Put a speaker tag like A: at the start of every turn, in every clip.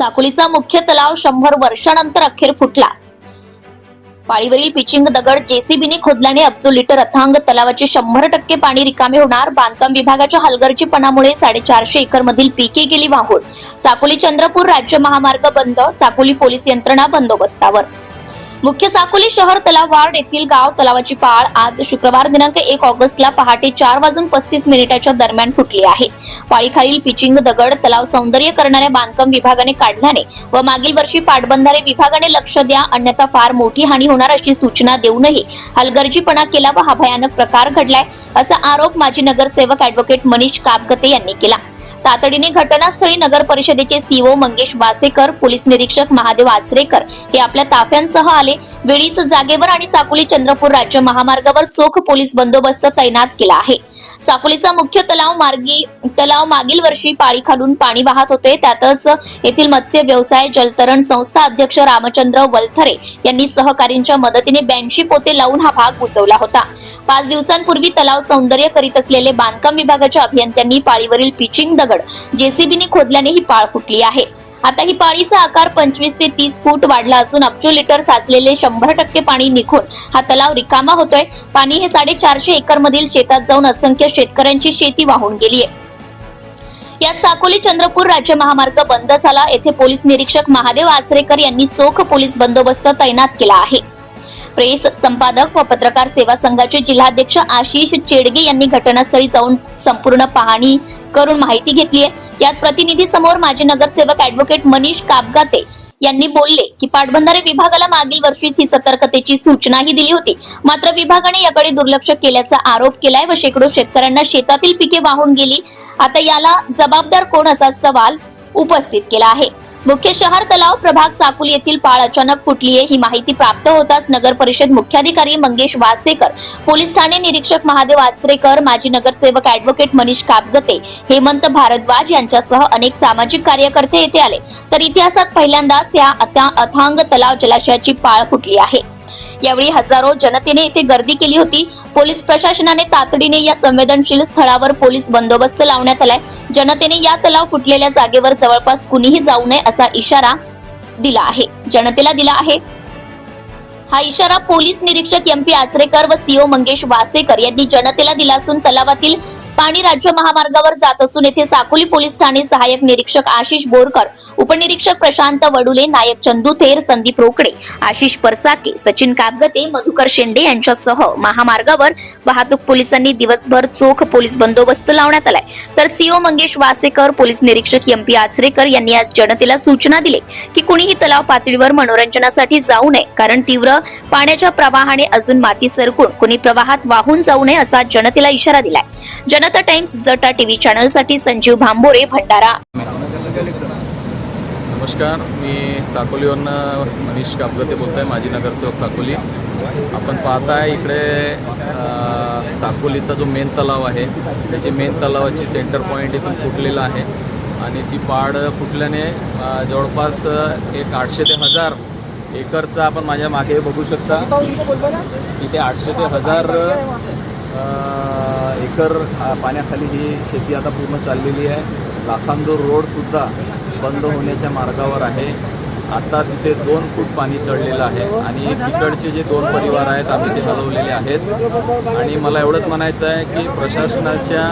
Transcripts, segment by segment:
A: साकोलीचा मुख्य तलाव शंभर वर्षानंतर अखेर फुटला. पाळीवरील पिचिंग दगड जेसीबीने खोदल्याने अब्जो लिटर अथांग तलावाचे शंभर टक्के पाणी रिकामे होणार. बांधकाम विभागाच्या हलगर्जीपणामुळे साडेचारशे एकर मधील पिके गेली वाहून. साकोली चंद्रपूर राज्य महामार्ग बंद साकोली पोलीस यंत्रणा बंदोबस्तावर. मुख्य साकोली शहर तलाव वार्ड येथील गाव तलावाची पाळ आज शुक्रवार दिनांक एक ऑगस्टला पहाटे चार वाजून पस्तीस मिनिटाच्या दरम्यान फुटली आहे. पाळीखालील पिचिंग दगड तलाव सौंदर्य करणाऱ्या बांधकाम विभागाने काढल्याने व मागील वर्षी पाटबंधारे विभागाने लक्ष द्या अन्यथा फार मोठी हानी होणार अशी सूचना देऊनही हलगर्जीपणा केला व हा भयानक प्रकार घडलाय असा आरोप माजी नगरसेवक अॅडव्होकेट मनीष कापगते यांनी केला. तातडीने घटनास्थळी नगर परिषदेचे सीओ मंगेश वासेकर पोलीस निरीक्षक महादेव आचरेकर हे आपल्या ताफ्यांसह आले. वेळीच जागेवर आणि साकोली चंद्रपूर राज्य महामार्गावर चोख पोलीस बंदोबस्त तैनात केला आहे. साकोलीचा मुख्य तलाव मार्गी तलाव मागील वर्षी पाळी खालून पाणी वाहत होते. त्यातच येथील मत्स्य व्यवसाय जलतरण संस्था अध्यक्ष रामचंद्र वलथरे यांनी सहकारींच्या मदतीने ब्याऐंशी पोते लावून हा भाग बुजवला होता. पाच दिवसांपूर्वी तलाव सौंदर्य करीत असलेले बांधकाम विभागाच्या अभियंत्यांनी पाळीवरील पिचिंग दगड जेसीबीने खोदल्याने ही पाळ फुटली आहे. आता ही पाळीचा आकार पंचवीस ते तीस फूट वाढला असून अब्जो लिटर साचलेले शंभर टक्के पाणी निघून हा तलाव रिकामा होतोय. पाणी हे साडेचारशे एकर मधील शेतात जाऊन असंख्य शेतकऱ्यांची शेती वाहून गेली आहे यात साकोली चंद्रपूर राज्य महामार्ग बंद झाला. येथे पोलीस निरीक्षक महादेव आचरेकर यांनी चोख पोलीस बंदोबस्त तैनात केला आहे. प्रेस संपादक व पत्रकार सेवा संघाचे जिल्हाध्यक्ष आशिष चेडगे यांनी घटनास्थळी जाऊन संपूर्ण पाहणी करून माहिती घेतली आहे. यात प्रतिनिधी समोर माजी नगरसेवक ऍडव्होकेट मनीष कापगाते यांनी बोलले की पाटबंधारे विभागाला मागील वर्षीच ही सतर्कतेची सूचनाही दिली होती. मात्र विभागाने याकडे दुर्लक्ष केल्याचा आरोप केलाय व शेकडो शेतकऱ्यांना शेतातील पिके वाहून गेली. आता याला जबाबदार कोण असा सवाल उपस्थित केला आहे. मुख्य शहर तलाव प्रभाग साकुल येथील पाळ अचानक फुटली आहे. ही माहिती प्राप्त होताच नगर परिषद मुख्याधिकारी मंगेश वासेकर पोलीस ठाणे निरीक्षक महादेव आचरेकर माजी नगरसेवक ऍडव्होकेट मनीष कापगते हेमंत भारद्वाज यांच्यासह अनेक सामाजिक कार्यकर्ते येथे आले. तर इतिहासात पहिल्यांदाच या अथांग तलाव जलाशयाची पाळ फुटली आहे. यावेळी हजारो जनतेने येथे गर्दी केली होती. पोलीस प्रशासनाने तातडीने या संवेदनशील स्थळावर पोलीस बंदोबस्त लावण्यात आलाय. जनतेने या तलाव फुटलेल्या जागेवर जवळपास कुणीही जाऊ नये असा इशारा दिला आहे. जनतेला दिला आहे. हा इशारा पोलीस निरीक्षक एम पी आचरेकर व सीओ मंगेश वासेकर यांनी जनतेला दिला असून तलावातील पाणी राज्य महामार्गावर जात असून येथे साकोली पोलीस ठाणे सहाय्यक निरीक्षक आशिष बोरकर उपनिरीक्षक प्रशांत वडुले नायक चंदू थेर संदीप रोकडे आशिष परसाके सचिन कापगते मधुकर शेंडे यांच्यासह महामार्गावर वाहतूक पोलिसांनी दिवसभर चोख पोलीस बंदोबस्त लावण्यात आलाय. तर सीओ मंगेश वासेकर पोलीस निरीक्षक एम पी आचरेकर यांनी आज जनतेला सूचना दिली की कुणीही तलाव पातळीवर मनोरंजनासाठी जाऊ नये कारण तीव्र पाण्याच्या प्रवाहाने अजून माती सरकून कुणी प्रवाहात वाहून जाऊ नये असा जनतेला इशारा दिलाय. जन कोलकाता टाइम्स जटा टीव्ही चॅनलसाठी संजीव भांबोरे भंडारा.
B: नमस्कार मी साकोलीवरनं मनीष कापगते बोलत आहे माजी नगरसेवक साकोली. आपण पाहताय इकडे साकोलीचा जो मेन तलाव आहे त्याची मेन तलावाची सेंटर पॉईंट इथून फुटलेला आहे. आणि ती पाड फुटल्याने जवळपास एक आठशे ते हजार एकरचा आपण माझ्या मागे बघू शकता. इथे आठशे ते हजार एकर पाण्याखाली ही शेती आता पूर्ण चाललेली आहे. लाखांदूर रोडसुद्धा बंद होण्याच्या मार्गावर आहे. आता तिथे दोन फूट पाणी चढलेलं आहे आणि तिकडचे जे दोन परिवार आहेत आम्ही ते हलवलेले आहेत. आणि मला एवढंच म्हणायचं आहे की प्रशासनाच्या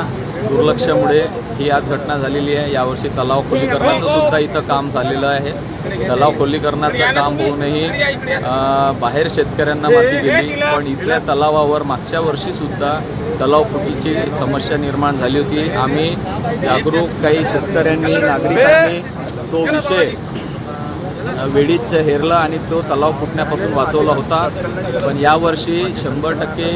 B: दुर्लक्षामुळे ही आज घटना झालेली आहे. यावर्षी तलाव खोलीकरणाचं सुद्धा इथं काम झालेलं आहे. तलाव खोलीकरणाचं काम होऊनही बाहेर शेतकऱ्यांना माती गेली. पण इथल्या तलावावर मागच्या वर्षीसुद्धा तलाव फुटीची समस्या निर्माण झाली होती. आम्ही जागरूक काही शेतकऱ्यांनी नागरिकांनी तो विषय वेळीच हेरला आणि तो तलाव फुटण्यापासून वाचवला होता. पण यावर्षी शंभर टक्के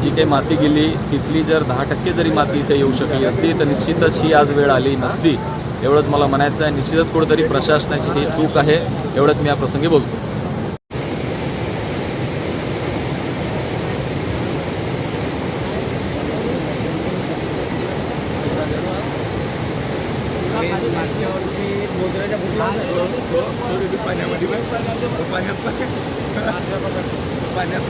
B: जी काही माती गेली तिथली जर दहा टक्के जरी माती इथे येऊ शकली असती तर निश्चितच ही आज वेळ आली नसती. एवढंच मला म्हणायचं आहे. निश्चितच कुठेतरी प्रशासनाची ही चूक आहे. एवढंच मी या प्रसंगी बोलतो.
C: थोडी पाण्यामध्ये पण पाण्यात पाण्यात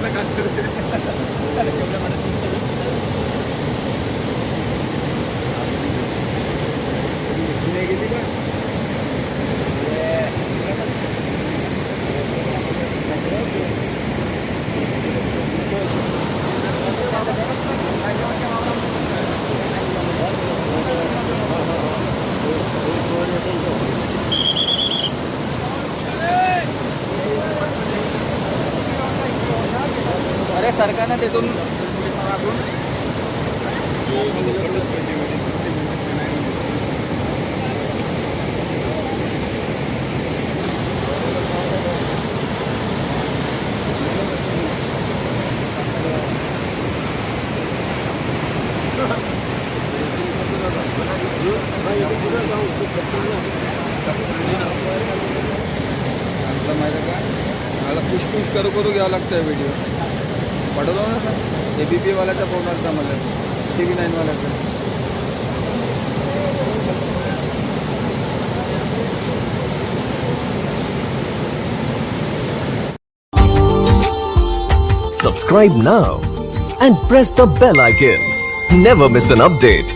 C: ना तिथून म्हटलं माहिती का मला पुश पुश करू करू घ्यावं लागतं व्हिडिओ पाठवतो ना सर ए बी पी वाल्याचा फोन आलता मला टी व्ही नाईनवाल्याचा
D: Subscribe now and press the bell icon. Never miss an update.